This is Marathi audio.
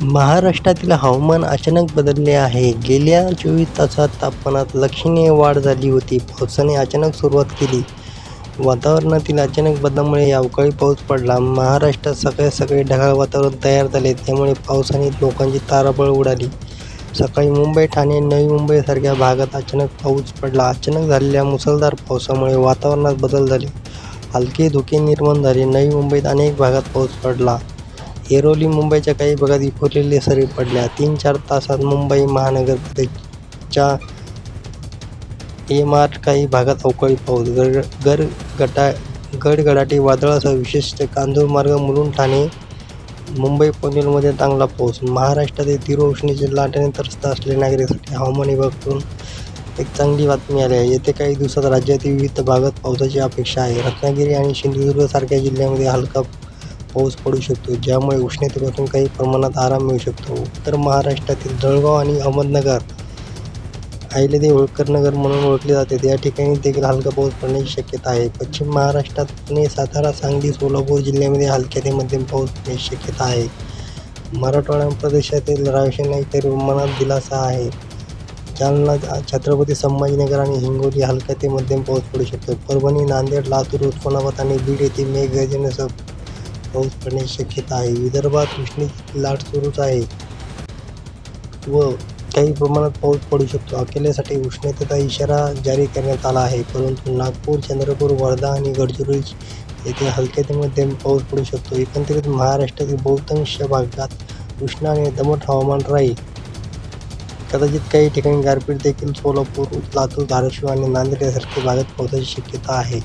महाराष्ट्रातील हवामान अचानक बदलले आहे. गेल्या चोवीस तासात तापमानात लक्षणीय वाढ झाली होती. पावसाने अचानक सुरुवात केली. वातावरणातील अचानक बदलामुळे अवकाळी पाऊस पडला. महाराष्ट्रात सकाळी सकाळी ढगाळ वातावरण तयार झाले. त्यामुळे पावसाने लोकांची ताराबळ उडाली. सकाळी मुंबई, ठाणे, नवी मुंबईसारख्या भागात अचानक पाऊस पडला. अचानक झालेल्या मुसळधार पावसामुळे वातावरणात बदल झाले. हलके धुके निर्माण झाले. नवी मुंबईत अनेक भागात पाऊस पडला. ऐरोली, मुंबईच्या काही भागात विखुरलेल्या सरी पडल्या. तीन-चार तासात मुंबई महानगरपालिकेच्या एमआर काही भागात अवकाळी पाऊस, गडगडाटी वादळासह विशेषतः कांजूरमार्ग, मुलुंड, ठाणे, मुंबई, पोनेलमध्ये चांगला पाऊस महाराष्ट्रातील तीव्र उष्णतेच्या लाटेने त्रस्त असलेल्या नागरिकांसाठी हवामान विभागातून एक चांगली बातमी आली आहे. येत्या काही दिवसात राज्यातील विविध भागात पावसाची अपेक्षा आहे. रत्नागिरी आणि सिंधुदुर्गसारख्या जिल्ह्यामध्ये हलका पाऊस पडू शकतो, ज्यामुळे उष्णतेपासून काही प्रमाणात आराम मिळू शकतो. उत्तर महाराष्ट्रातील जळगाव आणि अहमदनगर, आईले होळकर नगर म्हणून ओळखले जाते, या ठिकाणी देखील हलका पाऊस पडण्याची शक्यता आहे. पश्चिम महाराष्ट्रात पुणे, सातारा, सांगली, सोलापूर जिल्ह्यामध्ये हलक्या ते मध्यम पाऊस पडण्याची शक्यता आहे. मराठवाडा प्रदेशातील रहिवाशांना काही मनात दिलासा आहे. जालना, छत्रपती संभाजीनगर आणि हिंगोली हलका ते मध्यम पाऊस पडू शकतो. परभणी, नांदेड, लातूर, उस्मानाबाद आणि बीड येथे मेघगर्जनेसह पाऊस पडण्याची शक्यता आहे. विदर्भात उष्णतेची लाट सुरूच आहे व काही प्रमाणात पाऊस पडू शकतो. अकोल्यासाठी उष्णतेचा इशारा जारी करण्यात आला आहे. परंतु नागपूर, चंद्रपूर, वर्धा आणि गडचिरोली येथे हलक्या ते मध्यम पाऊस पडू शकतो. एकंदरीत महाराष्ट्रातील बहुतांश भागात उष्ण आणि दमट हवामान राहील. कदाचित काही ठिकाणी गारपीट देखील सोलापूर, लातूर, धाराशिव आणि नांदेड यासारख्या भागात पावसाची शक्यता आहे.